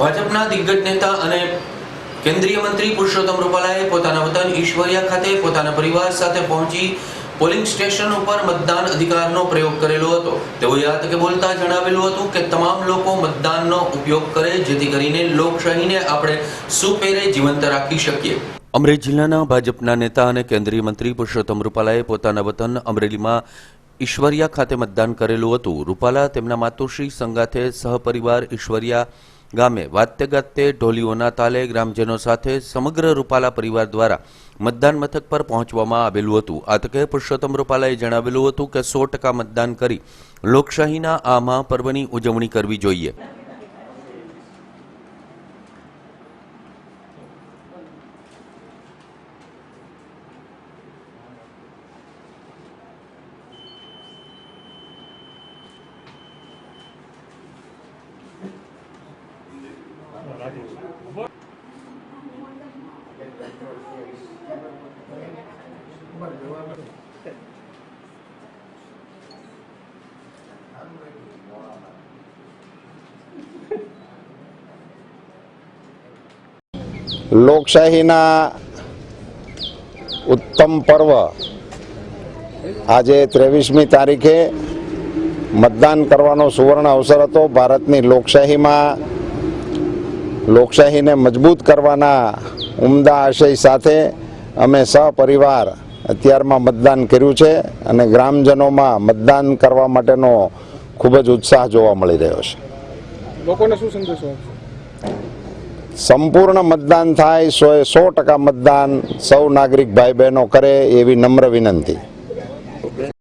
ભાજપના દિગ્ગજ નેતા અને કેન્દ્રીય મંત્રી પુરુષોત્તમ રૂપાલાએ પોતાના વતન ઈશ્વરિયા ખાતે પોતાના પરિવાર સાથે પહોંચી પોલિંગ સ્ટેશન ઉપર મતદાન અધિકારનો પ્રયોગ કરેલો હતો. તેઓએ આ તકે બોલતા જણાવેલું હતું કે તમામ લોકો મતદાનનો ઉપયોગ કરે જેથી કરીને લોકશાહીને આપણે સુપેરે જીવંત રાખી શકીએ. અમરેલી જિલ્લાના ભાજપના નેતા અને કેન્દ્રીય મંત્રી પુરુષોત્તમ રૂપાલાએ પોતાના વતન અમરેલીમાં ઈશ્વરિયા ખાતે મતદાન કરેલું હતું. રૂપાલા તેમના માતુશ્રી સંગાથે સહપરિવાર ઈશ્વરિયા ગામે વાતે ગાતે ઢોલીઓના તાલે ગ્રામજનો સાથે સમગ્ર રૂપાલા પરિવાર દ્વારા મતદાન મથક પર પહોંચવામાં આવેલું હતું. આ તકે પુરુષોત્તમ રૂપાલાએ જણાવેલું હતું કે સો ટકા મતદાન કરી લોકશાહીના આ મહાપર્વની ઉજવણી કરવી જોઈએ. લોકશાહીના ઉત્તમ પર્વ આજે ત્રેવીસમી તારીખે મતદાન કરવાનો સુવર્ણ અવસર હતો. ભારતની લોકશાહીમાં લોકશાહીને મજબૂત કરવાના ઉમદા આશય સાથે અમે સહપરિવાર અત્યારમાં મતદાન કર્યું છે અને ગ્રામજનોમાં મતદાન કરવા માટેનો ખૂબ જ ઉત્સાહ જોવા મળી રહ્યો છે. લોકોને શું સંદેશો સંપૂર્ણ મતદાન થાય સો સો ટકા મતદાન સૌ નાગરિક ભાઈ બહેનો કરે એવી નમ્ર વિનંતી.